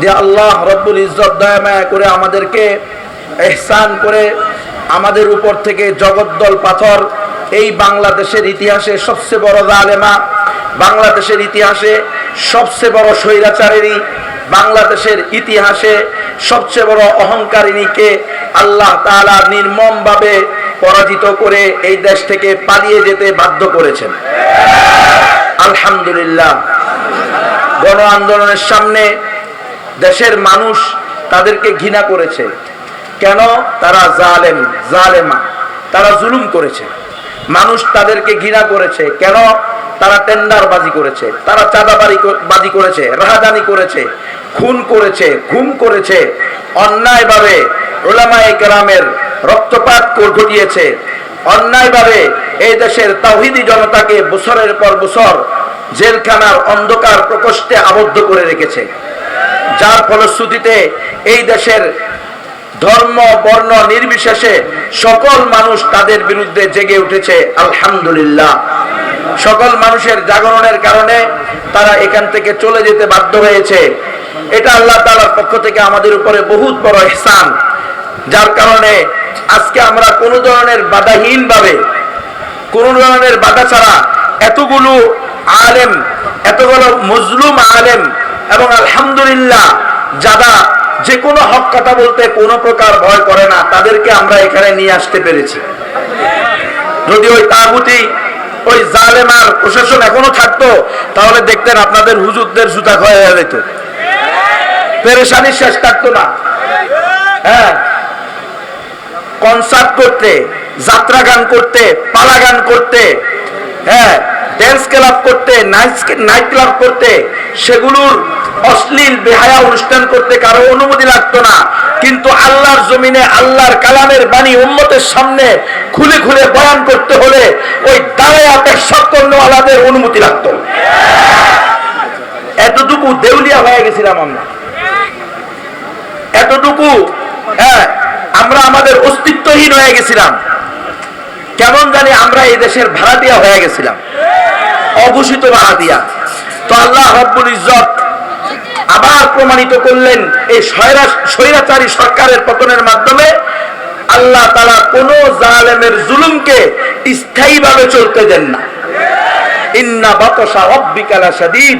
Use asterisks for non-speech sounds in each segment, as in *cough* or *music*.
যে আল্লাহ রব্বুল ইজ্জত দয়া মায়া করে আমাদেরকে এহসান করে আমাদের উপর থেকে জগদ্দল পাথর এই বাংলাদেশের ইতিহাসে সবচেয়ে বড় জালেমা, বাংলাদেশের ইতিহাসে সবচেয়ে বড় স্বৈরাচারেরই, বাংলাদেশের ইতিহাসে সবচেয়ে বড় অহংকারিণীকে আল্লাহ তাআলা নির্মমভাবে পরাজিত করে এই দেশ থেকে পালিয়ে যেতে বাধ্য করেছেন। আলহামদুলিল্লাহ। গণ আন্দোলনের সামনে দেশের মানুষ তাদেরকে ঘৃণা করেছে। কেন? তারা জালেম, জালেমা। তারা জুলুম করেছে। মানুষ তাদেরকে ঘৃণা করেছে। কেন? তারা টেন্ডারবাজি করেছে। তারা চাঁদাবাজি বাজি করেছে, রাহাদানি করেছে, খুন করেছে, ঘুম করেছে। অন্যায়ভাবে ওলামায়ে কেরামের রক্তপাত ঘটিয়েছে। অন্যায়ভাবে এই দেশের তাহিদি জনতাকে বছরের পর বছর জেলখানার অন্ধকার প্রকোষ্ঠে আবদ্ধ করে রেখেছে। যার ফলশ্রুতিতে এই দেশের ধর্ম, বর্ণ নির্বিশেষে সকল মানুষ তাদের বিরুদ্ধে জেগে উঠেছে, আলহামদুলিল্লাহ। সকল মানুষের জাগরণের কারণে তারা এখান থেকে চলে যেতে বাধ্য হয়েছে। এটা আল্লাহ তাআলার পক্ষ থেকে আমাদের উপরে বহুত বড় ইহসান, যার কারণে আজকে আমরা কোনো ধরনের বাধাহীন ভাবে কোন ধরনের বাধা ছাড়া এতগুলো আলেম, এতগুলো মজলুম আলেম এবং আলহামদুলিল্লাহ, যারা যে কোনো হক কথা বলতে কোনো প্রকার ভয় করে না, তাদেরকে আমরা এখানে নিয়ে আসতে পেরেছি। যদি ওই তাগুতি, ওই জালেমার প্রশাসন এখনও থাকতো, তাহলে দেখতেন আপনাদের হুজুরদের জুতা ক্ষয় হয়ে যেত। পেরেশানি শেষ থাকতো না। হ্যাঁ। কনসার্ট করতে যাত্রা গান করতে পালা গান করতে হ্যাঁ ড্যান্স ক্লাব করতে নাইট ক্লাব করতে, সেগুলোর অশ্লীল বেহায়া অনুষ্ঠান করতে কারও অনুমতি লাগতো না। কিন্তু আল্লাহর জমিনে, আল্লাহর কালামের বাণী উম্মতের সামনে খুলে খুলে বয়ান করতে হলে ওই দাঁড়ায় পেশাব অনুমতি লাগতো। এতটুকু দেউলিয়া হয়ে গেছিলাম আমরা। এতটুকু হ্যাঁ আমরা আমাদের অস্তিত্বহীন হয়ে গেছিলাম। কেমন জানি আমরা এই দেশের ভাড়াটিয়া হয়ে গেছিলাম। অঘোষিত ভাড়াটিয়া। তো আল্লাহ রব্বুল ইজ্জত আবার প্রমাণিত করলেন এই স্বৈরাচারী সরকারের পতনের মাধ্যমে আল্লাহ তালা কোন জালেমের জুলুমকে স্থায়ীভাবে চলতে দেন না। ইন্না বাতসা রব্বিকালা শাদীদ।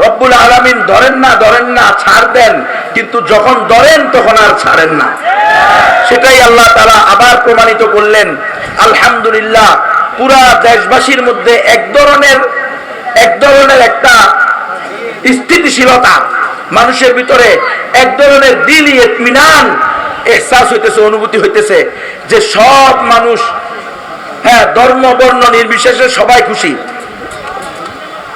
রব্বুল আলামিন ধরেন না ধরেন না, ছাড় দেন। কিন্তু যখন ধরেন, তখন আর ছাড়েন না। সেটাই আল্লাহ তারা আবার প্রমাণিত করলেন। আলহামদুলিল্লাহ, পুরা দেশবাসীর মধ্যে এক ধরনের এক ধরনের একটা স্থিতিশীলতা। মানুষের ভিতরে এক ধরনের দিলি ইতমিনান এহসাস হইতেছে, অনুভূতি হইতেছে যে সব মানুষ হ্যাঁ ধর্ম, বর্ণ নির্বিশেষে সবাই খুশি।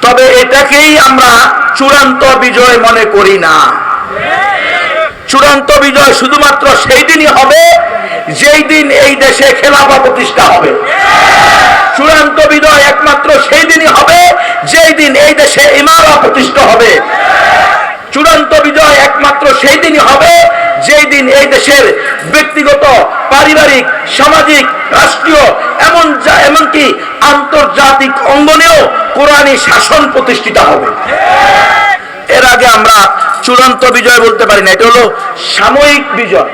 তবে এটাকেই আমরা চূড়ান্ত বিজয় মনে করি না। চূড়ান্ত বিজয় শুধুমাত্র সেই দিনই হবে, যেই দিন এই দেশে খেলাফা প্রতিষ্ঠা হবে। চূড়ান্ত বিজয় একমাত্র সেই দিনই হবে, যেই দিন এই দেশে ইমারা প্রতিষ্ঠা হবে। চূড়ান্ত বিজয় একমাত্র সেই দিনই হবে, যেই দিন এই দেশের ব্যক্তিগত, পারিবারিক, সামাজিক, রাষ্ট্রীয়, এমন যা এমনকি আন্তর্জাতিক অঙ্গনেও কোরআনী শাসন প্রতিষ্ঠিত হবে। এর আগে আমরা চূড়ান্ত বিজয় বলতে পারি না। এটা হলো সাময়িক বিজয়।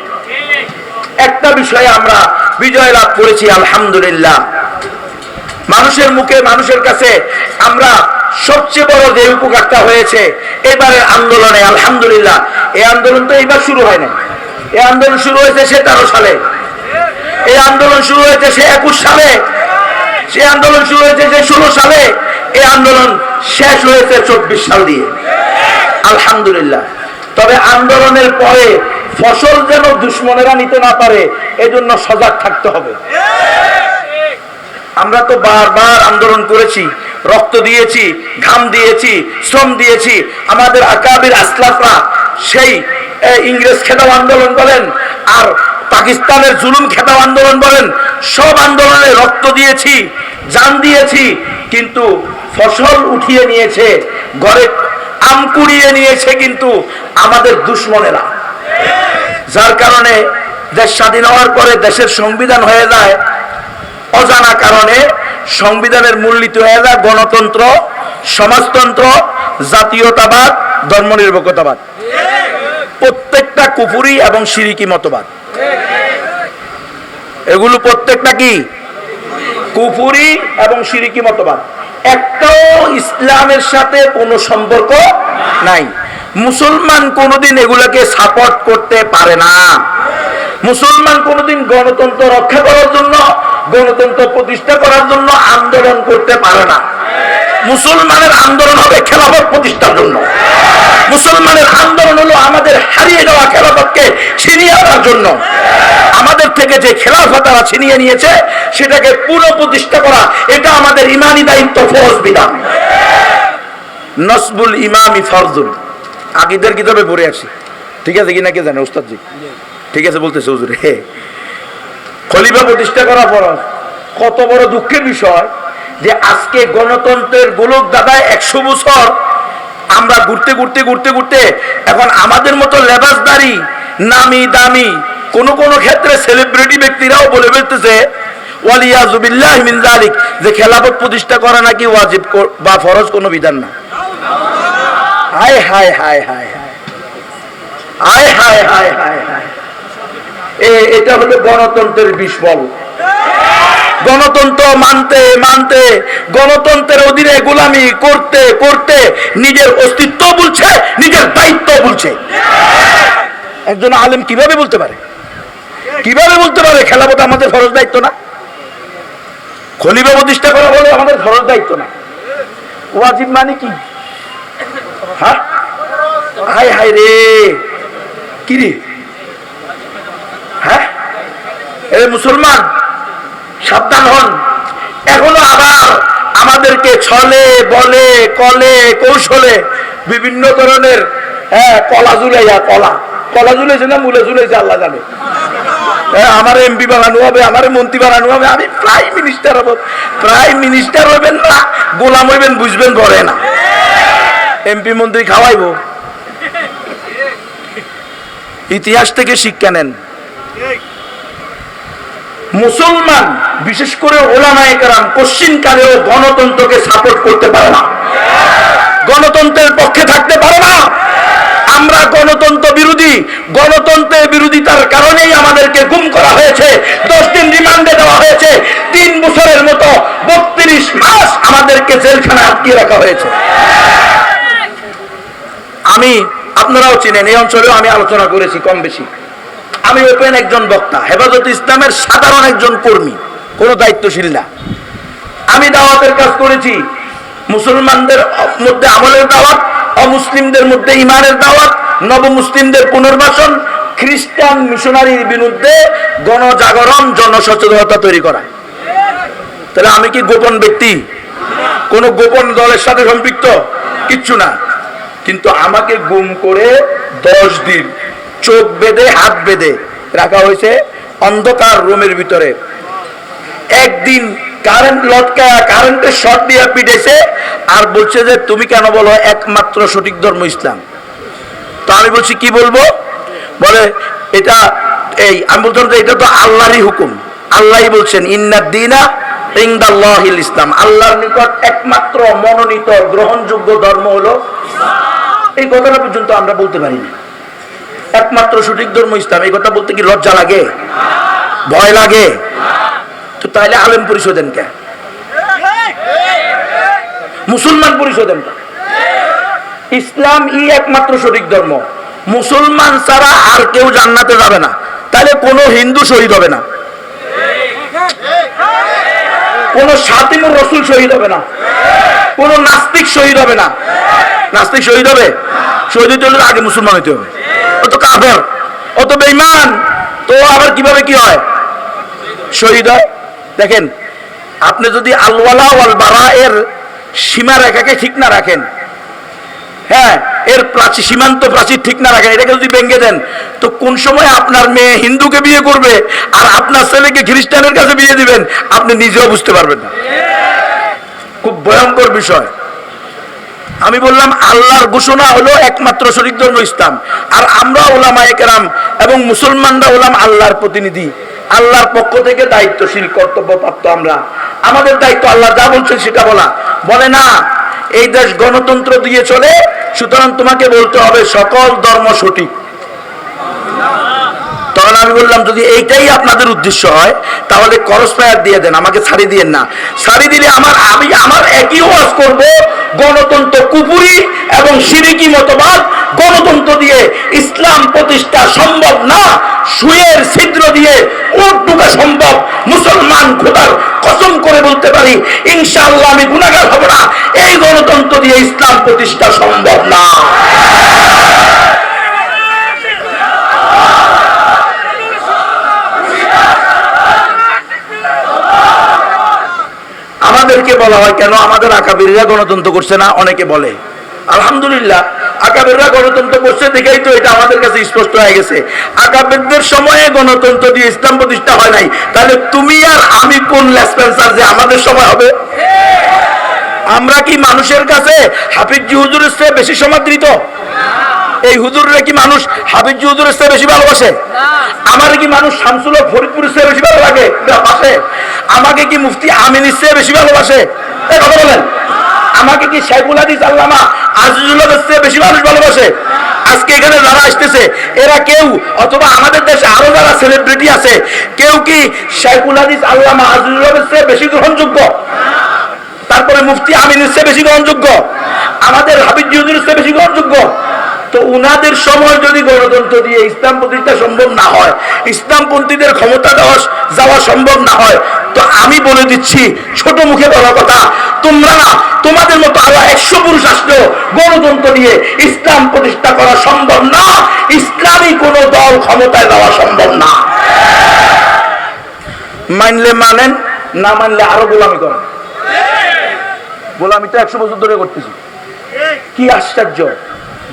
একটা বিষয়ে আমরা বিজয় লাভ করেছি, আলহামদুলিল্লাহ। মানুষের মুখে, মানুষের কাছে আমরা সবচেয়ে বড় যে উপকারটা হয়েছে, এবারের আন্দোলনে, আলহামদুলিল্লাহ। এই আন্দোলন তো এইবার শুরু হয় না এই আন্দোলন শুরু হয়েছে সে তেরো সালে। এই আন্দোলন শুরু হয়েছে সে একুশ সালে। সে আন্দোলন শুরু হয়েছে যে ষোলো সালে। এই আন্দোলন শেষ হয়েছে চব্বিশ সাল দিয়ে। আলহামদুলিল্লাহ। তবে আন্দোলনের পরে ফসল যেন দুশ্মনেরা নিতে না পারে, এজন্য সজাগ থাকতে হবে। আমরা তো বারবার আন্দোলন করেছি, রক্ত দিয়েছি, ঘাম দিয়েছি, শ্রম দিয়েছি। আমাদের আকাবির আসলাফরা সেই ইংরেজ খেদাও আন্দোলন বলেন, আর পাকিস্তানের জুলুম খেদাও আন্দোলন বলেন, সব আন্দোলনে রক্ত দিয়েছি, জান দিয়েছি, কিন্তু ফসল উঠিয়ে নিয়েছে, ঘরে আম কুড়িয়ে নিয়েছে কিন্তু আমাদের দুশ্মনেরা। যার কারণে দেশ স্বাধীন হওয়ার পরে দেশের সংবিধান হয়ে যায়। অজানা কারণে সংবিধানের মূলনীতি হয়ে যায় গণতন্ত্র, সমাজতন্ত্র, জাতীয়তাবাদ, ধর্মনিরপেক্ষতাবাদ। প্রত্যেকটা কুফুরি এবং সিরিকি মতবাদ। এগুলো প্রত্যেকটা কি? কুফুরি এবং সিরিকি মতবাদ। একটাও ইসলামের সাথে কোনো সম্পর্ক নাই। মুসলমান কোনোদিন এগুলোকে সাপোর্ট করতে পারে না। মুসলমান কোনোদিন গণতন্ত্র রক্ষা করার জন্য, গণতন্ত্র প্রতিষ্ঠা করার জন্য আন্দোলন করতে পারে না। মুসলমানের আন্দোলন হবে খেলাফত প্রতিষ্ঠার জন্য। মুসলমানের আন্দোলন হলো আমাদের হারিয়ে যাওয়া খেলাফতকে ছিনিয়ে আনার জন্য। থেকে যে খেলাফত তারা ছিনিয়ে নিয়েছে, সেটাকে পুনঃ প্রতিষ্ঠা করা, এটা আমাদের ইমানি দায়িত্ব, ফরজ বিধান। নসবুল ইমামি ফরজুল আকিদের কিতাবে পড়ে আসি ঠিক আছে কি না কে জানে, ওস্তাদজি? ঠিক আছে, বলতেছে হুজুরে। খলিফা প্রতিষ্ঠা করা ফরজ কত বড় দুঃখের বিষয় যে আজকে গণতন্ত্রের গোলক দাদায় একশো বছর আমরা ঘুরতে ঘুরতে ঘুরতে ঘুরতে এখন আমাদের মতো লেবাসদারি, নামি দামি কোন কোন ক্ষেত্রে সেলিব্রিটি ব্যক্তিরাও বলে ফেলতেছে ওয়ালিয়াজুবিল্লাহ মিন জালিক যে খেলাফত প্রতিষ্ঠা করা নাকি ওয়াজিব বা ফরজ কোনো বিধান না। হায় হায় হায় হায় হায়। হায় হায় হায় হায় এটা হলো গণতন্ত্রের বিস্ফল গণতন্ত্র মানতে মানতে, গণতন্ত্রের অধীনে গোলামি করতে করতে নিজের অস্তিত্ব বলছে, নিজের দায়িত্ব বলছে। একজন আলেম কীভাবে বলতে পারে? কীভাবে বলতে পারে? খেলাপথ আমাদের ফরজ দায়িত্ব না। খলিফা প্রতিষ্ঠা করা বলে আমাদের ফরজ দায়িত্ব না। ওয়াজিব মানে কি? হ্যাঁ? হায় হায় রে। কি রে? হ্যাঁ? এ মুসলমান, সাবধান হন। এখনও আবার আমাদেরকে ছলে, বলে, কলে, কৌশলে বিভিন্ন ধরনের হ্যাঁ কলা ঝুলাইয়া, কলা। কলা ঝুলেছে না, মুলে ঝুলেছে আল্লাহ জানে। আমার এমপি বানানো হবে, আমার মন্ত্রী বানানো হবে, আমি প্রাইম মিনিস্টার হব। প্রাইম মিনিস্টার হবেন না, গোলাম হইবেন, বুঝবেন করে না। এমপি মন্ত্রী খাওয়াইবো। ইতিহাস থেকে শিক্ষা নেন। মুসলমান, বিশেষ করে ওলামায়ে কেরাম, কোশ্চিন গণতন্ত্রকে সাপোর্ট করতে পারে না গণতন্ত্রের পক্ষে থাকতে পারে না আমরা গণতন্ত্র বিরোধী গণতন্ত্রের বিরোধিতার কারণেই আমাদেরকে গুম করা হয়েছে, দশ দিন রিমান্ডে দেওয়া হয়েছে, তিন বছরের মতো বত্রিশ মাস আমাদেরকে জেলখানায় আটকিয়ে রাখা হয়েছে। আমি, আপনারাও চিনেন, এই অঞ্চলেও আমি আলোচনা করেছি কম বেশি। আমি ওপেন একজন বক্তা, হেফাজত ইসলামের সাধারণ একজন কর্মী, কোনো দায়িত্বশীল না। আমি দাওয়াতের কাজ করেছি, মুসলমানদের মধ্যে আমলের দাওয়াত, অমুসলিমদের মধ্যে ইমানের দাওয়াত, নবমুসলিমদের পুনর্বাসন খ্রিস্টান মিশনারির বিরুদ্ধে গণজাগরণ জনসচেতনতা তৈরি করা। তাহলে আমি কি গোপন ব্যক্তি? কোন গোপন দলের সাথে সম্পৃক্ত? কিচ্ছু না। কিন্তু আমাকে গুম করে দশ দিন চোখ বেঁধে, হাত বেঁধে রাখা হয়েছে অন্ধকার রুমের ভিতরে। একদিন কারেন্ট লটকা কারেন্টের শর্ট দিয়ে পিটেছে আর বলছে যে, তুমি কেন বলো একমাত্র সঠিক ধর্ম ইসলাম? তো আমি বলছি, কি বলব? বলে, এটা এই, আমি বলতাম এটা তো আল্লাহরই হুকুম। আল্লাহ বলছেন, ইন্না দিনা ইসলাম। আল্লাহর নিকট একমাত্র মনোনীত গ্রহণযোগ্য ধর্ম হলো এই কথাটা পর্যন্ত আমরা বলতে পারি না একমাত্র সঠিক ধর্ম ইসলাম। এই কথা বলতে কি লজ্জা লাগে? ভয় লাগে? তো তাহলে আলেম পরিষদ কে? মুসলমান পরিষদ দেন কে? ইসলাম ই একমাত্র সঠিক ধর্ম। মুসলমান ছাড়া আর কেউ জান্নাতে যাবে না। তাহলে কোনো হিন্দু শহীদ হবে না। কোন সাতিমুর রসুল শহীদ হবে না। কোন নাস্তিক শহীদ হবে না। নাস্তিক শহীদ হবে? শহীদ হতে হলে আগে মুসলমান হইতে হবে। ও তো কাফের, ও তো বেঈমান। তো আবার কীভাবে কি হয়? শহীদ হয়? দেখেন, আপনি যদি আলওয়ালা ওয়াল বারা এর সীমা রেখাকে ঠিক না রাখেন হ্যাঁ এর প্রাচীর সীমান্ত প্রাচীর ঠিক না রাখেন, এটাকে যদি ভেঙে দেন, তো কোন সময় আপনার মেয়ে হিন্দুকে বিয়ে করবে আর আপনার ছেলেকে খ্রিস্টানের কাছে বিয়ে দিবেন, আপনি নিজেও বুঝতে পারবেন না। খুব ভয়ঙ্কর বিষয়। আমি বললাম, আল্লাহর ঘোষণা হলো একমাত্র শরিক ধর্ম ইসলাম। আর আমরা ওলামা একরাম এবং মুসলমানরা হলাম আল্লাহর প্রতিনিধি। আল্লাহর পক্ষ থেকে দায়িত্বশীল কর্তব্য প্রাপ্ত আমরা। আমাদের দায়িত্ব আল্লাহ যা বলছেন সেটা বলা। বলে না এই দেশ গণতন্ত্র দিয়ে চলে, সুতরাং তোমাকে বলতে হবে সকল ধর্ম সঠিক। তখন আমি বললাম, যদি এইটাই আপনাদের উদ্দেশ্য হয়, তাহলে দিয়ে দেন, আমাকে ছাড়ি দিয়েন না। ছাড়ি দিলে আমার, আমি আমার একই ওয়াজ করব, গণতন্ত্র কুপুরি এবং সিরিকি মতবাদ, গণতন্ত্র দিয়ে ইসলাম প্রতিষ্ঠা সম্ভব না, সুয়ের ছিদ্র দিয়ে ঢুকা সম্ভব মুসলমান খোদার কসম করে বলতে পারি, ইনশাআল্লাহ আমি গুণাগার হব না। এই গণতন্ত্র দিয়ে ইসলাম প্রতিষ্ঠা সম্ভব না। আমাদেরকে বলা হয়, কেন আমাদের আকাবিরা গণতন্ত্র করছে না? অনেকে বলে, আলহামদুলিল্লাহ আকাবেররা গণতন্ত্র করছে দেখেই তো এটা আমাদের কাছে স্পষ্ট হয়ে গেছে। আকাবেরদের সময়ে গণতন্ত্র দিয়ে ইসলাম প্রতিষ্ঠা হয় নাই। তাহলে তুমি আর আমি কোন লেসপেন্সার যে আমাদের সময় হবে? আমরা কি মানুষের কাছে হাফিজ হুজুরের চেয়ে বেশি সমাদৃত? এই কি মানুষ হাফিজ হুজুরের চেয়ে বেশি ভালোবাসে? আমার কি মানুষ শামসুল ফরিদপুরের চেয়ে বেশি ভালো লাগে বাসে আমাকে কি মুফতি আমিনের চেয়ে বেশি ভালোবাসে? কথা বলেন। আমাকে কি শেখুল হাদিস আল্লামা আজিজুল হকের চেয়ে বেশি মানুষ ভালোবাসে। আজকে এখানে যারা আসতেছে, এরা কেউ, অথবা আমাদের দেশে আরও যারা সেলিব্রিটি আছে, কেউ কি শেখুল হাদিস আল্লামা আজিজুল চেয়ে বেশি গ্রহণযোগ্য? তারপরে মুফতি আমিনের চেয়ে বেশি গ্রহণযোগ্য। আমাদের হাবিজ চেয়ে বেশি গ্রহণযোগ্য। তো উনাদের সময় যদি গণতন্ত্র দিয়ে ইসলাম প্রতিষ্ঠা সম্ভব না হয়, ইসলামপন্থীদের ক্ষমতা দেওয়া যাওয়া সম্ভব না হয়, তো আমি বলে দিচ্ছি, ছোট মুখে বলা কথা, তোমরা না, তোমাদের মতো আল্লাহ একশো পুরুষ আসলেও গণতন্ত্র দিয়ে ইসলাম প্রতিষ্ঠা করা সম্ভব না, ইসলামী কোন দল ক্ষমতায় দেওয়া সম্ভব না। মানলে মানেন, না মানলে আরও গোলামি করেন। গোলামি তো একশো বছর ধরে করতেছি। কি আশ্চর্য।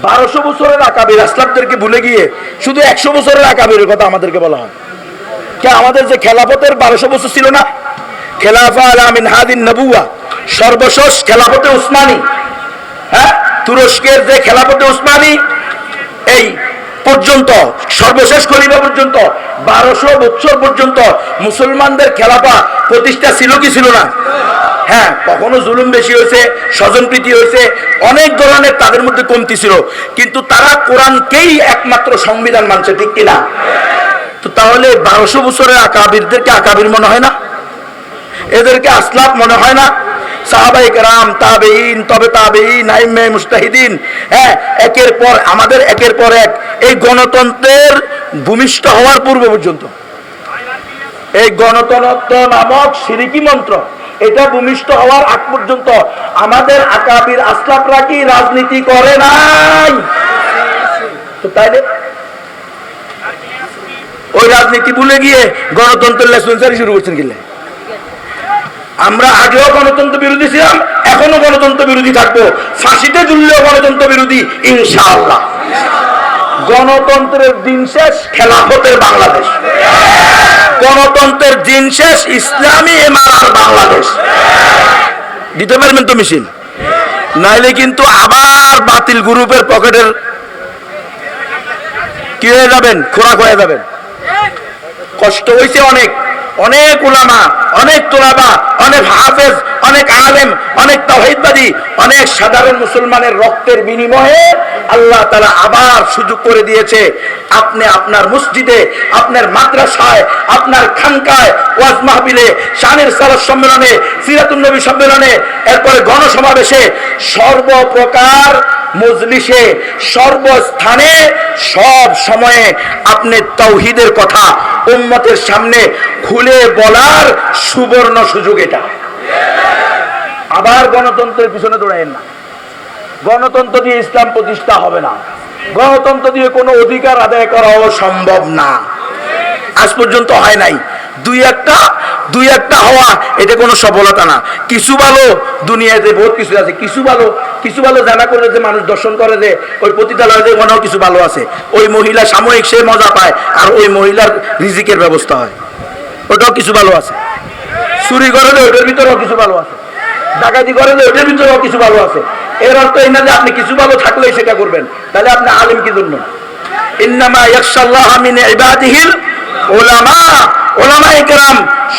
বারোশো বছরের আকাবির আসলামদেরকে ভুলে গিয়ে শুধু একশো বছরের আকাবিরের কথা আমাদেরকে বলা হয়। কে আমাদের যে খেলাফতের বারোশো বছর ছিল না? খেলাফা আলামিন হাদিন নবুয়া, সর্বশেষ খেলাফতে উসমানী হ্যাঁ? তুরস্কের যে খেলাফতে উসমানী এই পর্যন্ত, সর্বশেষ খলিফা পর্যন্ত, বারোশো বৎসর পর্যন্ত মুসলমানদের খেলাফা প্রতিষ্ঠা ছিল কি ছিল না? হ্যাঁ কখনো জুলুম বেশি হয়েছে, স্বজনপ্রীতি হয়েছে, অনেক ধরনের তাদের মধ্যে কমতি ছিল। কিন্তু তারা কোরআনকেই একমাত্র সংবিধান মানছে, ঠিক কিনা? তো তাহলে বারোশো বছরের আকাবিরদেরকে আকাবির মনে হয় না? এদেরকে আসলাফ মনে হয় না? মুস্তাহিদিন হ্যাঁ একের পর আমাদের একের পর এক। এই গণতন্ত্রের ভূমিষ্ঠ হওয়ার পূর্ব পর্যন্ত। এই গণতন্ত্র নামক সিরিকি মন্ত্র, এটা ভূমিষ্ঠ হওয়ার আগ পর্যন্ত। আমাদের আকাবির আসলাফরা কি রাজনীতি করে নাই? তো ওই রাজনীতি ভুলে গিয়ে গণতন্ত্রের লেসপেন্সারি শুরু করছেন কিলে? আমরা আগেও গণতন্ত্র বিরোধী ছিলাম এখনও গণতন্ত্র বিরোধী থাকব। ফাঁসিতে ঝুললেও গণতন্ত্র বিরোধী, ইনশাআল্লাহ। গণতন্ত্রের দিন শেষ, খেলাফতের বাংলাদেশ। গণতন্ত্রের দিন শেষ, ইসলামী এমারার বাংলাদেশ। দিতে পারবেন তো মিছিল নাইলে কিন্তু আবার বাতিল গ্রুপের পকেটের কি হয়ে যাবেন? খোরাক হয়ে যাবেন। কষ্ট হয়েছে অনেক। অনেক উলামা, অনেক তোলাবা, অনেক হাফেজ, অনেক আলেম, অনেক তাহিদবাদী অনেক সাধারণ মুসলমানের রক্তের বিনিময়ে আল্লাহ তালা আবার সুযোগ করে দিয়েছে। আপনি আপনার মসজিদে, আপনার মাদ্রাসায়, আপনার খানকায় ওয়াজ মাহবিলে শানের সালাদ সম্মেলনে সিরাতুল নবী সম্মেলনে, এরপরে গণসমাবেশে সর্বপ্রকার মজলিসে, সর্বস্থানে, সব সময়ে আপনি তৌহিদের কথা উম্মতের সামনে খুলে বলার সুবর্ণ সুযোগ এটা। আবার গণতন্ত্রের পিছনে দৌড়াইন না। গণতন্ত্র দিয়ে ইসলাম প্রতিষ্ঠা হবে না। গণতন্ত্র দিয়ে কোনো অধিকার আদায় করাও সম্ভব না। আজ পর্যন্ত হয় নাই। দুই একটা দুই একটা হওয়া, এটা কোনো সফলতা না। কিছু ভালো দুনিয়াতে বহুত কিছু আছে। কিছু ভালো কিছু ভালো জানা করে যে মানুষ দর্শন করে যে, ওই পতিতালয় মনেও কিছু ভালো আছে। ওই মহিলা সাময়িক সে মজা পায়, আর ওই মহিলার রিজিকের ব্যবস্থা হয়। ওটাও কিছু ভালো আছে। চুরি করে যে ওইটার ভিতরেও কিছু ভালো আছে। ডাকাতি করে যে ওইটার ভিতরেও কিছু ভালো আছে। এর অর্থ এই না যে আপনি কিছু ভালো থাকলেই সেটা করবেন। তাহলে আপনি আলিম কি জন্য?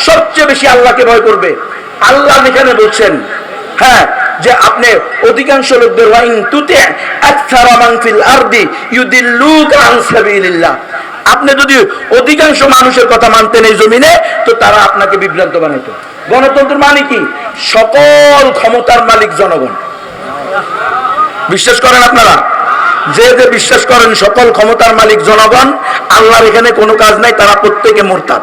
সবচেয়ে বেশি আল্লাহকে ভয় করবে। আল্লাহ যেখানে বলছেন হ্যাঁ যে আপনি অধিকাংশ লোকদের আপনি যদি অধিকাংশ মানুষের কথা মানতেন এই জমিনে, তো তারা আপনাকে বিভ্রান্ত বানাইত। গণতন্ত্রের মানে কি? সকল ক্ষমতার মালিক জনগণ। বিশ্বাস করেন আপনারা? যে যে বিশ্বাস করেন সকল ক্ষমতার মালিক জনগণ, আল্লাহর এখানে কোনো কাজ নাই, তারা প্রত্যেকে মোরতাদ।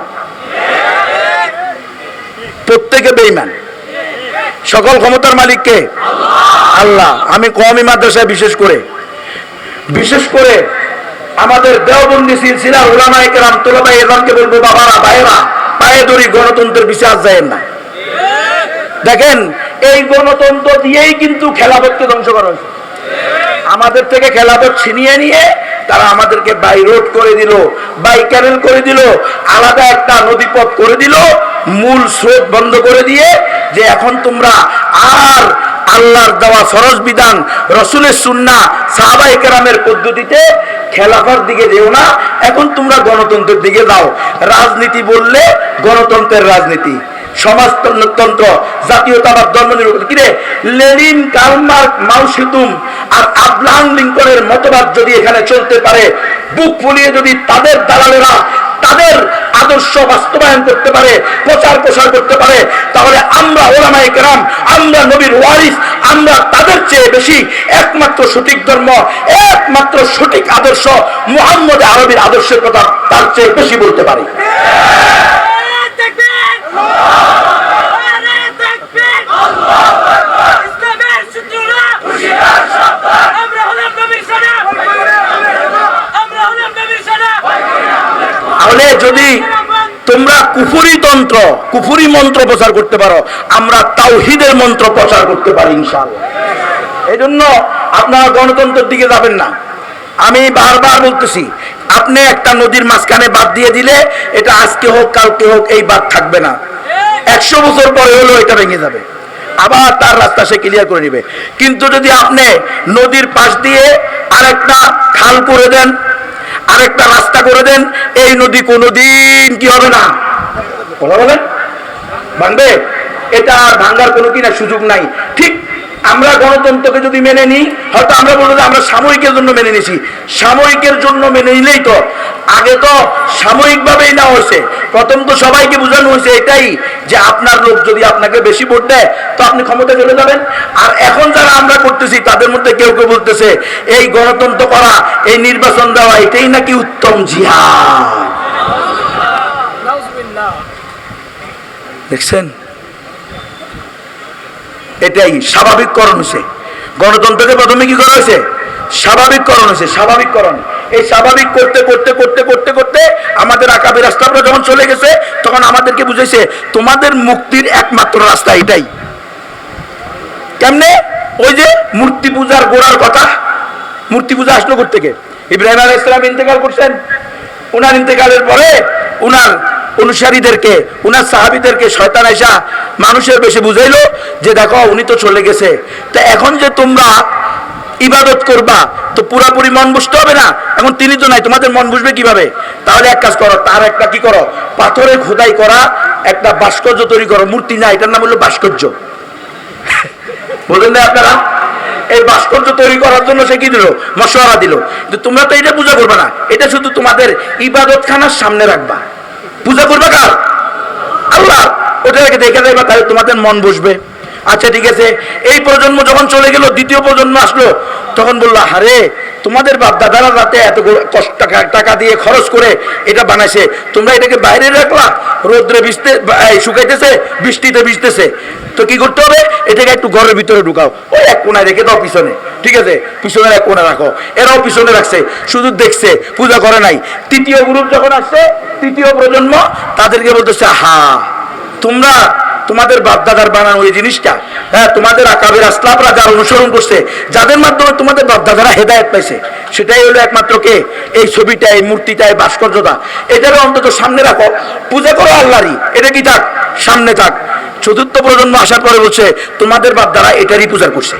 প্রত্যেকে বেইমান সকল ক্ষমতার মালিক কে? আল্লাহ। আমি কমই মাদ্রাসায় বিশেষ করে। বিশেষ করে আমাদের দেওবন্দি সিলসিলা ওলামায়ে কেরাম তোলাবাই এরামকে বলব, বাবারা ভাইরা পায়ে ধরি গণতন্ত্রের বিশ্বাস যায় না। দেখেন, এই গণতন্ত্র দিয়েই কিন্তু খেলাফতকে ধ্বংস করা হয়েছে। আমাদের থেকে খেলাফত ছিনিয়ে নিয়ে তারা আমাদেরকে বাই রোড করে দিল, বাই ক্যানেল করে দিল, আলাদা একটা নদীপথ করে দিল, মূল স্রোত বন্ধ করে দিয়ে যে এখন তোমরা আর আল্লাহর দেওয়া সরস বিধান, রসুলের সুন্না সাহাবাই কেরামের পদ্ধতিতে খেলাফার দিকে যেও না, এখন তোমরা গণতন্ত্রের দিকে যাও। রাজনীতি বললে গণতন্ত্রের রাজনীতি। সমাজতন্ত্র, জাতীয়তাবাদ ধর্ম কিরে লেনিন কার্মার্ক মাউসিতুম আর আব্রাহাম লিঙ্কনের মতবাদ যদি এখানে চলতে পারে, বুক ফুলিয়ে যদি তাদের দালালেরা তাদের আদর্শ বাস্তবায়ন করতে পারে, প্রচার প্রসার করতে পারে, তাহলে আমরা ওলামাই কেরাম, আমরা নবীর ওয়ারিস, আমরা তাদের চেয়ে বেশি একমাত্র সঠিক ধর্ম, একমাত্র সঠিক আদর্শ মুহাম্মদ আরবির আদর্শের কথা তার চেয়ে বেশি বলতে পারি। তাহলে যদি তোমরা কুফুরি তন্ত্র, কুফুরি মন্ত্র প্রচার করতে পারো, আমরা তাওহিদের মন্ত্র প্রচার করতে পারি ইনশাআল্লাহ। এই জন্য আপনারা গণতন্ত্রের দিকে যাবেন না। আমি বারবার বলতেছি, আপনি একটা নদীর মাঝখানে বাদ দিয়ে দিলে, এটা আজকে হোক, কালকে হোক, এই বাদ থাকবে না। একশো বছর পরে হলেও এটা ভেঙে যাবে। আবার তার রাস্তা সে ক্লিয়ার করে নিবে। কিন্তু যদি আপনি নদীর পাশ দিয়ে আরেকটা খাল করে দেন, আরেকটা রাস্তা করে দেন, এই নদী কোনোদিন কি হবে না? কথা বলেন? ভাঙবে? এটা আর ভাঙ্গার কোনো কিনা সুযোগ নাই। ঠিক আমরা গণতন্ত্রকে যদি মেনে নিই হয়তো আমরা বলব যে আমরা সাময়িকের জন্য মেনে নিছি। সাময়িকের জন্য মেনে নিলেই তো আগে তো সাময়িকভাবেই না হয়েছে। প্রথম তো সবাইকে বোঝানো হয়েছে এটাই যে আপনার লোক যদি আপনাকে বেশি ভোট দেয় তো আপনি ক্ষমতা চলে যাবেন। আর এখন যারা আমরা করতেছি তাদের মধ্যে কেউ কেউ বলতেছে এই গণতন্ত্র করা এই নির্বাচন দেওয়া এটাই নাকি উত্তম জিহাদ। দেখছেন? এটাই স্বাভাবিককরণ হয়েছে গণতন্ত্রকে প্রথমে কি করা হয়েছে স্বাভাবিককরণ হয়েছে স্বাভাবিককরণ এই স্বাভাবিক করতে করতে করতে করতে করতে আমাদের আকাবি রাস্তাটা যখন চলে গেছে, তখন আমাদেরকে বুঝেছে তোমাদের মুক্তির একমাত্র রাস্তা এটাই। কেমনে? ওই যে মূর্তি পূজার গোড়ার কথা। মূর্তি পূজা আসলো থেকে ইব্রাহিম আলাহ ইসলাম ইন্তেকাল করছেন। ওনার ইন্তেকালের পরে উনার অনুসারীদেরকে, উনার সাহাবিদেরকে শয়তান আইসা মানুষের বেশি বুঝাইলো যে দেখো, উনি তো চলে গেছে। তা এখন যে তোমরা ইবাদত করবা, তো পুরাপুরি মন বুঝতে হবে না? এখন তিনি তো নাই, তোমাদের মন বুঝবে কীভাবে? তাহলে এক কাজ করো, তার একটা কি করো? পাথরে খোদাই করা একটা ভাস্কর্য তৈরি করো, মূর্তি না এটার নাম হলো ভাস্কর্য। *laughs* বললেন না আপনারা? এই ভাস্কর্য তৈরি করার জন্য সে কি দিল? মশওয়ারা দিল। কিন্তু তোমরা তো এটা পূজা করবে না। এটা শুধু তোমাদের ইবাদতখানার সামনে রাখবা। পূজা করবে কার? আল্লাহ। ওটাকে দেখে যাইবা তাহলে তোমাদের মন বসবে। আচ্ছা ঠিক আছে। এই প্রজন্ম যখন চলে গেল, দ্বিতীয় প্রজন্ম আসলো, তখন বলল হারে তোমাদের বাপ দাদারা রাতে এত কষ্ট টাকা টাকা দিয়ে খরচ করে এটা বানাইছে। তোমরা এটাকে বাইরে রাখলা, রোদ্রে ভিজতে শুকাইতেছে, বৃষ্টিতে ভিজতেছে। তো কি করতে হবে? এটাকে একটু ঘরের ভিতরে ঢুকাও। ওই এক কোনায় রেখে দাও পিছনে। ঠিক আছে? পিছনের এক কোণে রাখো। এরাও পিছনে রাখছে। শুধু দেখছে, পূজা করে নাই। তৃতীয় গ্রুপ যখন আসছে, তৃতীয় প্রজন্ম তাদেরকে বলতেছে হা তোমরা তোমাদের বাপদাদার বানানো এই জিনিসটা হ্যাঁ তোমাদের আকাবের আসলাপরা যারা অনুসরণ করছে, যাদের মাধ্যমে তোমাদের বাপদাদারা হেদায়ত পাইছে, সেটাই হলো একমাত্র কে? এই ছবিটা, এই মূর্তিটা, এই ভাস্কর্যটা। এটারও অন্তত সামনে রাখো। পূজা করো আল্লাহরই। এটা কি থাক? সামনে থাক। চতুর্থ প্রজন্ম আসার পরে বলছে, তোমাদের বাপদারা এটারই পূজা করছে।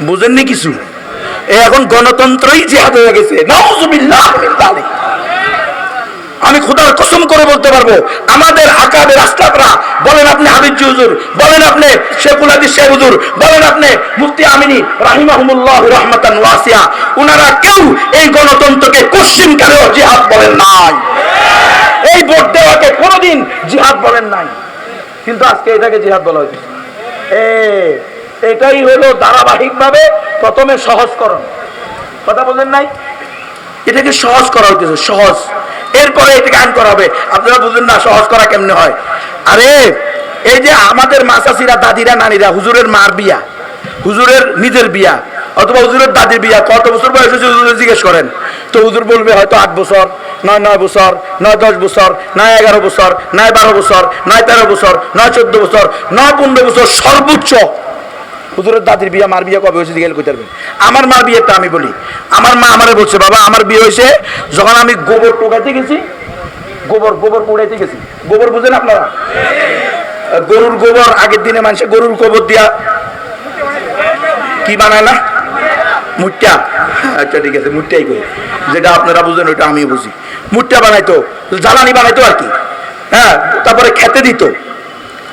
বুঝেননি কিছু? এখন গণতন্ত্রই জেহাদ হয়ে গেছে। নাউজুবিল্লাহ। আমি খোদার কসম করে বলতে পারব, আমাদের আকাবের আস্তাবরা, বলেন আপনি হাবিজ হুজুর, বলেন আপনি শেখুল হাদিস শেখ হুজুর, বলেন আপনি মুফতি আমিনী রাহিমাহুমুল্লাহ রহমাতান ওয়াসিয়া, উনারা কেউ এই গণতন্ত্রকে কোশ্চিন কালেও জিহাদ বলেন নাই। এই ভোট দেওয়াকে কোনোদিন জিহাদ বলেন নাই। কিন্তু আজকে এটাকে জিহাদ বলা হয়েছে। এ, এটাই হলো ধারাবাহিকভাবে প্রথমে সহজকরণ। কথা বলেন নাই? এটাকে সহজ করা হইতেছে সহজ। এরপরে এটাকে আইন করা হবে। আপনারা বুঝলেন না সহজ করা কেমনে হয়। আরে, এই যে আমাদের মাসাসিরা দাদিরা, নানিরা, হুজুরের মার বিয়া, হুজুরের নিজের বিয়া, অথবা হুজুরের দাদির বিয়া, কত বছর বয়স হয়েছে হুজুরে জিজ্ঞেস করেন। তো হুজুর বলবে হয়তো আট বছর, নয় নয় বছর, নয় দশ বছর, নয় এগারো বছর, নয় বারো বছর, নয় তেরো বছর, নয় চোদ্দ বছর, নয় পনেরো বছর সর্বোচ্চ হুজুরের দাদির বিয়া, মার বিয়া কবে হয়েছে জিজ্ঞেস করতে পারবেন? আমার মার বিয়েটা আমি বলি। আমার মা আমারে বলছে, বাবা, আমার বিয়ে হয়েছে যখন আমি গোবর টোকাইতে গেছি। গোবর গোবর পুড়াইতে গেছি। গোবর বুঝেন আপনারা? গরুর গোবর, আগের দিনে মানুষে গরুর গোবর দিয়া কি বানায় না? মুট্টা। আচ্ছা ঠিক আছে, মুট্টাই করি। যেটা আপনারা বুঝেন, ওইটা আমি বুঝি। মুট্টা বানাইতো, জ্বালানি বানাইতো আর কি। হ্যাঁ তারপরে খেতে দিত।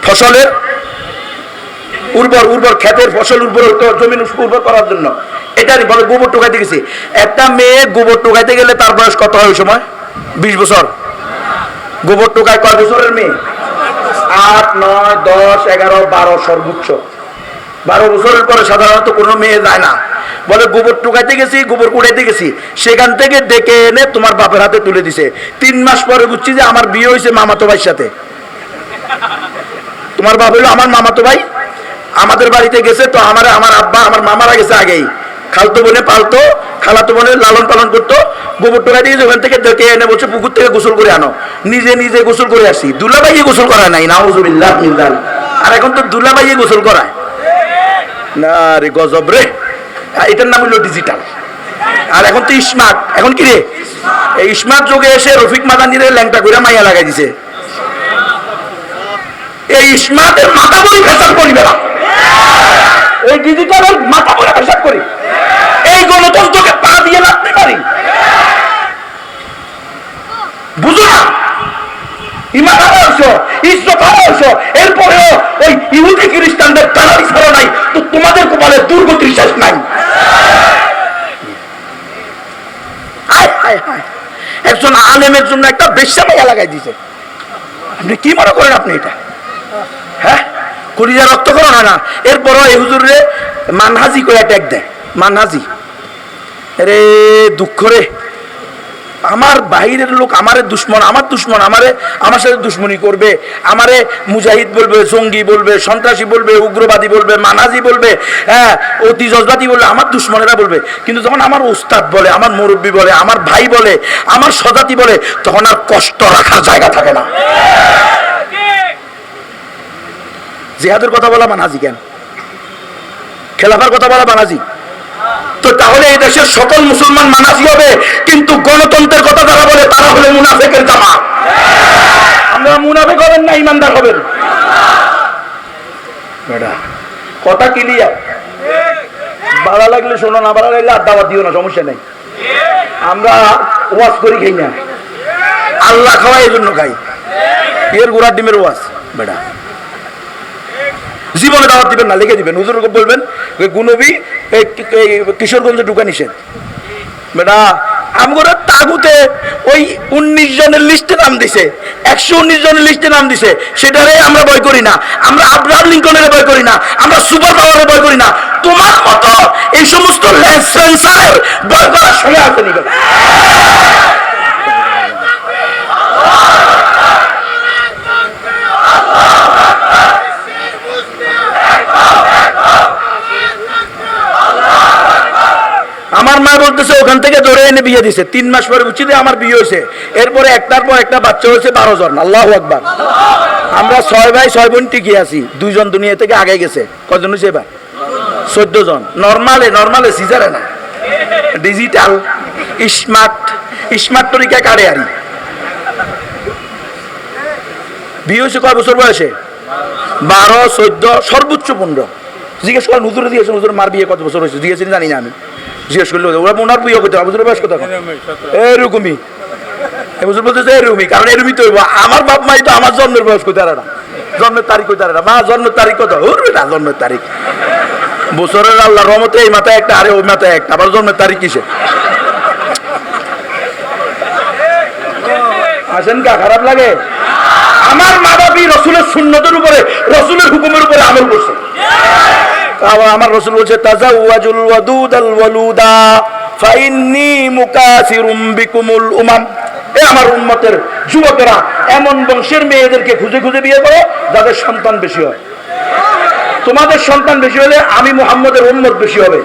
ফসলের উর্বর উর্বর ক্ষেতের ফসল উর্বর জমিন উর্বর করার জন্য। এটারই বলে গোবর টোকাইতে গেছি। একটা মেয়ে গোবর টোকাইতে গেলে তার বয়স কত হয় ওই সময়? বিশ বছর। গোবর টোকায় কয় বছরের মেয়ে? আট, নয়, দশ, এগারো, বারো সর্বোচ্চ। বারো বছরের পরে সাধারণত কোনো মেয়ে যায় না। বলে গোবর টুকাইতে গেছি, গোবর কুড়াইতে গেছি। সেখান থেকে ডেকে এনে তোমার বাপের হাতে তুলে দিছে। তিন মাস পরে বুঝছি যে আমার বিয়ে হয়েছে মামাতো ভাইয়ের সাথে। তোমার বাপ হলো আমার মামাতো ভাই? আমাদের বাড়িতে গেছে তো আমার আমার আব্বা, আমার মামারা গেছে আগেই। খালতো বোনে পালতো, খালাতো বোনে লালন পালন করতো। গোবর টোকা দিয়ে ওখান থেকে ডেকে এনে বলছে, পুকুর থেকে গোসল করে আনো। নিজে নিজে গোসল করে আসি। দুলাবাইয়ে গোসল করায় নাই, নাউজুবিল্লাহ আর এখন তো দুলাবাইয়ে গোসল করায়। না রে, গজব রে। এটার নাম হলো ডিজিটাল আর এখন তো স্মার্ট। এখন কি রে? এই স্মার্ট যুগে এসে রফিক মাদানির ল্যাংটা করে মাইয়া লাগাই দিছে। এই স্মার্টের মাথা বলি ফেসাব করিবে না। এই ডিজিটালের মাথা বলে ফেসাব করি। এই গণতন্ত্রকে পা দিয়ে লাগতে পারি। বুঝো না? নাই তোমাদের কপালে দুর্গতির শেষ নাই। একজন আলেমের জন্য একটা বেশ্যামাইয়া লাগাই দিছে। আপনি কি মনে করেন আপনি এটা? হ্যাঁ? কলিজা রক্ত করা হয় না। এরপরও এই হুজুরে মানহাজি করে ট্যাগ দেয়। মানহাজি রে দুঃখ রে। আমার বাইরের লোক আমারে দুশ্মন, আমার দুশ্মন আমারে, আমার সাথে দুশ্মনী করবে। আমারে মুজাহিদ বলবে, জঙ্গি বলবে, সন্ত্রাসী বলবে, উগ্রবাদী বলবে মানাজি বলবে হ্যাঁ অতি জজবাতি বলবে, আমার দুশ্মনেরা বলবে। কিন্তু যখন আমার উস্তাদ বলে, আমার মুরব্বী বলে, আমার ভাই বলে, আমার সজাতি বলে, তখন আর কষ্ট রাখার জায়গা থাকে না। জেহাদের কথা বলা মানাজি কেন? খেলাফার কথা বলা মানাজি তো তাহলে এই দেশের সকল মুসলমান মানাজি হবে, কিন্তু গণতন্ত্রের কথা যারা বলে তারা হলে মুনাফেকের জামা। আমরা মুনাফেক হবেন না, ইমানদার হবেন। কথা ক্লিয়ার বাড়া লাগলে শোনো না ভালো লাগলে আড্ডা দিও না, সমস্যা নেই। আমরা ওয়াজ করি খাই না। আল্লাহ খাওয়াই এই জন্য খাই। এর গোড়ার ডিমের ওয়াজ, বেটা। জীবনে দাওয়াত দিবেন না লিখে দিবেন। হুজুর বলবেন গুনবি এই কিশোরগঞ্জে ঢুকা নিষেধ। বেটা, আমগোরা তাগুতে ওই উনিশ জনের লিস্টে নাম দিছে, একশো উনিশ জনের লিস্টে নাম দিছে, সেটারে আমরা ভয় করি না। আমরা আব্রাহাম লিঙ্কনের ভয় করি না, আমরা সুপার পাওয়ারের ভয় করি না। তোমার মতো এই সমস্ত লেন্সারের ভয় করার সময় আছে নি বেটা? আমার মা বলতেছে ওখান থেকে ধরে এনে বিয়ে দিছে। তিন মাস পরে বুঝছি আমার বিয়ে হয়েছে। এরপরে একটার পর একটা বাচ্চা হয়েছে বারো জন। আল্লাহ একবার আমরা ছয় ভাই, ছয় বোন টিকে আছি। দুইজন দুনিয়া থেকে আগে গেছে। কজন হয়েছে এবার? চোদ্দ জন। নর্মালে নর্মালে সিজারে না। ডিজিটাল, স্মার্ট স্মার্ট তরিকা কারে আরি বিয়ে হয়েছে কয় বছর বয়সে? বারো, চোদ্দ, সর্বোচ্চ পনেরো। জিজ্ঞেস করেন দিয়েছেন মার বিয়ে কত বছর হয়েছে? জিজ্ঞেস জানি না আমি। জিজ্ঞেস করলে ওরা ওনার বিয়ে করতে হবে বয়স এখন? এরকমই বলতেছে এরুমি কারণ এরুমি তো আমার বাপ মাই তো আমার জন্মের বয়স পারে না। জন্মের তারিখ পারে না। মা জন্মের তারিখ কত? বেটা জন্মের তারিখ। বছরের আল্লাহ রহমতে এই মাথায় একটা আরে ওই মাথায় একটা। আবার জন্মের তারিখ কিসে? আসেন কা খারাপ লাগে? আমার মা বাপি রসুলের সুন্নতের উপরে রসুলের হুকুমের উপরে আমল করছে। আমার রসুল বলছে উমাম। এ আমার উন্মতের যুবকেরা, এমন বংশের মেয়েদেরকে খুঁজে খুঁজে বিয়ে করো, যাদের সন্তান বেশি হয়। তোমাদের সন্তান বেশি হলে আমি মোহাম্মদের উম্মত বেশি হবে।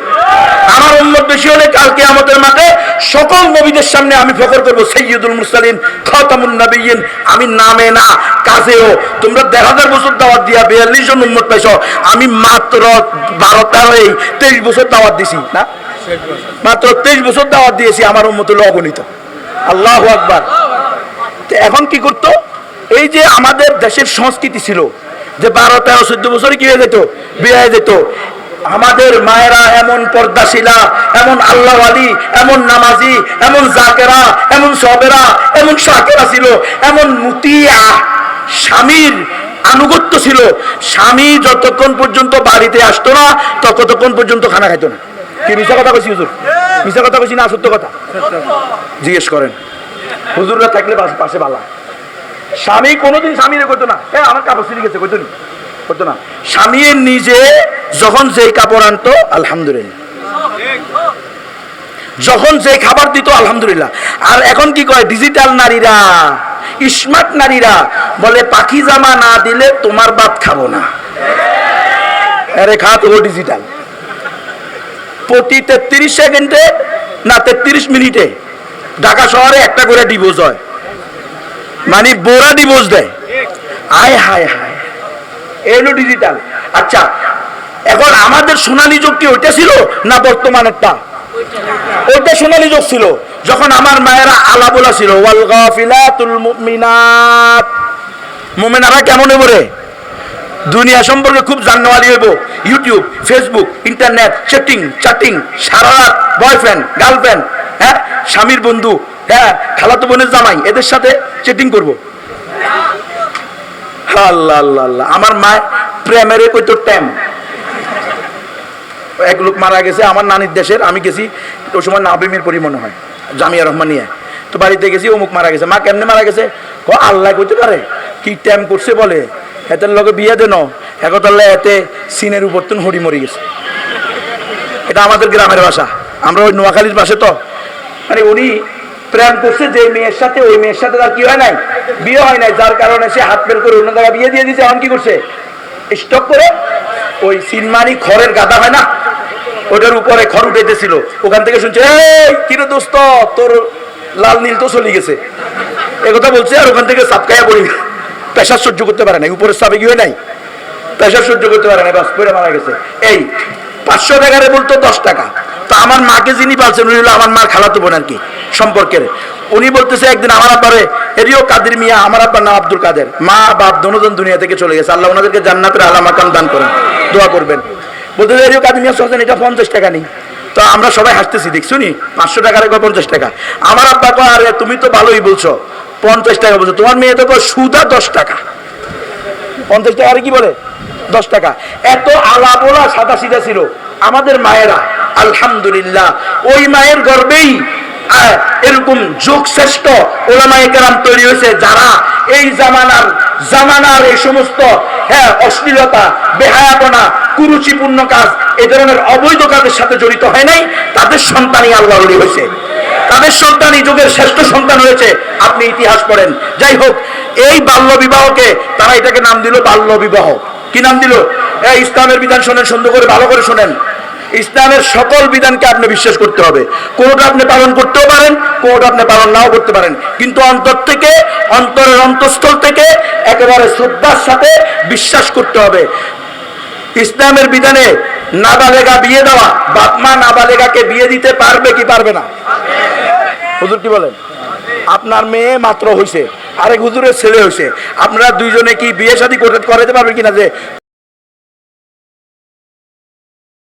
আমার উম্মত বেশি হলে কালকে আমাদের মাঠে সকল নবীদের সামনে আমি ফখর করব সৈয়দুল মুরসালিন, খতামুন নবীন আমি নামে না, কাজেও। তোমরা দেড় হাজার বছর দাওয়াত দিয়া বিয়াল্লিশ জন উম্মত পাইছ। আমি মাত্র বারো তেরো এই তেইশ বছর দাওয়াত দিছি, না? মাত্র তেইশ বছর দাওয়াত দিয়েছি আমার উম্মত হলো অগণিত। আল্লাহ আকবার। এখন কি করতো? এই যে আমাদের দেশের সংস্কৃতি ছিল যে বারো, তেরো, চোদ্দ বছরে কি হয়ে যেত? বিয়ে যেত। আমাদের মায়েরা এমন পর্দাশীলা, এমন আল্লাহ আলী এমন নামাজি, এমন জাকেরা, এমন সবেরা, এমন শাকেরা ছিল, এমন মুতিয়া স্বামীর আনুগত্য ছিল। স্বামী যতক্ষণ পর্যন্ত বাড়িতে আসতো না, ততক্ষণ পর্যন্ত খানা খাইতো না। কি মিশা কথা কইছি হুজুর? মিশা কথা কইছি না, সত্য কথা? জিজ্ঞেস করেন। হুজুররা থাকলে পাশে- বালা স্বামী কোনোদিন স্বামীরে করতো না। এ, আমার কাপড় ছিঁড়ে গেছে করতো নি? করতো না। স্বামী নিজে যখন যেই কাপড় আনতো, আলহামদুলিল্লাহ। যখন যে খাবার দিত, আলহামদুলিল্লাহ। আর এখন কি কয় ডিজিটাল নারীরা স্মার্ট নারীরা বলে, পাখি জামা না দিলে তোমার বাপ খাব না। আরে, খা তো ডিজিটাল প্রতি তেত্রিশ সেকেন্ডে না তেত্রিশ মিনিটে ঢাকা শহরে একটা করে ডিভোর্স হয়। মানে বোরা ডিভোর্স দেয়। আয়, হায় হায়। এলো ডিজিটাল আচ্ছা এখন আমাদের সোনালী যুগ কি ওইটা ছিল না বর্তমানেরটা ওইটা সোনালী যুগ ছিল। যখন আমার মায়েরা আলা বলা ছিল, ওয়াল গাফিলাতুল মুমিনাত। মুমিনারা কেমন বলে দুনিয়া সম্পর্কে খুব জানওয়ালি হইব। YouTube Facebook internet chatting chatting সারা রাত বয়ফ্রেন্ড গার্লফ্রেন্ড হ্যাঁ? স্বামীর বন্ধু হ্যাঁ খালাতো বোনের জামাই, এদের সাথে চ্যাটিং করব। আল্লাহ আল্লাহ আল্লাহ আমার মা প্রেমের কইতো ট্যাম এক লোক মারা গেছে, আমার নানির দেশের, আমি গেছি ওই সময় নাবিমের পরি মনে হয়, জামিয়া রহমানিয়া। তো বাড়িতে গেছি, অমুক মারা গেছে। মা কেমনে মারা গেছে? ক আল্লাহ কইতে পারে, কি টাইম করছে বলে? এতের লগে বিয়ে দেন। একতাল্লাহ এতে সিনের উপর তুন হরি মরি গেছে। এটা আমাদের গ্রামের ভাষা। আমরা ওই নোয়াখালীর পাশে তো। মানে উনি প্রেম করছে, যে মেয়ের সাথে, ওই মেয়ের সাথে তার কি হয় নাই? বিয়ে হয় নাই, যার কারণে সে হাত বের করে অন্য জায়গায় বিয়ে দিয়ে দিয়েছে। এখন কি করছে? স্টক করে ওই সিনমানি খড়ের গাদা হয় না? ওটার উপরে খড় উঠেছিল ওখান থেকে শুনছে কিরে দোস্ত? তোর লাল নীল তো চলে গেছে। একথা বলছে আর ওখান থেকে সাপকায়া পড়ি প্রেশার সহ্য করতে পারে নাই। উপরের সাপে হয় নাই? প্রেশার সহ্য করতে পারে না বাস মারা গেছে। এই, পাঁচশো টাকারে বলতো দশ টাকা। তো আমার মাকে যিনি পালছেন, উনি হলো আমার মার খালাতো বোন আর কি। সম্পর্কের। উনি বলতেছে একদিন আমার আব্বারে, এরিও কাদের মিয়া, আমার আব্বার নাম আব্দুল কাদের। মা, বাপ দনোজন দুনিয়া থেকে চলে গেছে। আল্লাহ ওনাদেরকে জান্নাতের আলা মাকাম দান করেন। দোয়া করবেন। বলতেছে, এরিও কাদের মিয়া সহজেন এটা পঞ্চাশ টাকা নেই। তো আমরা সবাই হাসতেছি, দেখছ নি? পাঁচশো টাকার একবার পঞ্চাশ টাকা। আমার আব্বা কয়, আরে, তুমি তো ভালোই বলছো। পঞ্চাশ টাকা বলছো। তোমার মেয়ে তো সুদা দশ টাকা। পঞ্চাশ টাকা আর কি বলে? দশ টাকা। এত আলা সাদা সিধা ছিল। আমাদের মায়েরা, আলহামদুলিল্লাহ, ওই মায়ের গর্বেই এরকম যুগ শ্রেষ্ঠ ওলামায়ে কেরাম তৈরি হয়েছে যারা এই জামানার জামানার এই সমস্ত হ্যাঁ অশ্লীলতা, বেহায়াপনা, কুরুচিপূর্ণ কাজ এ ধরনের অবৈধ কাজের সাথে জড়িত হয় নাই, তাদের সন্তানই আল্লাহ হয়েছে। তাদের সন্তান এই যুগের শ্রেষ্ঠ সন্তান হয়েছে, আপনি ইতিহাস পড়েন। যাই হোক, এই বাল্য বিবাহকে তারা এটাকে নাম দিল বাল্য বিবাহ। কি নাম দিল? ইসলামের বিধান শোনেন, সুন্দর করে, ভালো করে শোনেন। ইসলামের সকল বিধানকে আপনি বিশ্বাস করতে হবে। কোনোটা আপনি পালন করতেও পারেন, কোনোটা আপনি পালন নাও করতে পারেন। কিন্তু অন্তর থেকে, অন্তরের অন্তঃস্থল থেকে একেবারে শ্রদ্ধার সাথে বিশ্বাস করতে হবে। ইসলামের বিধানে নাবালেগা বিয়ে দেওয়া বাপমা নাবালেগাকে বিয়ে দিতে পারবে কি পারবে না? হুজুর কি বলেন? আপনার মেয়ে মাত্র হয়েছে আরেক হুজুরের ছেলে হয়েছে আপনারা দুইজনে কি বিয়ে শাদী করতে পারবেন কিনা যে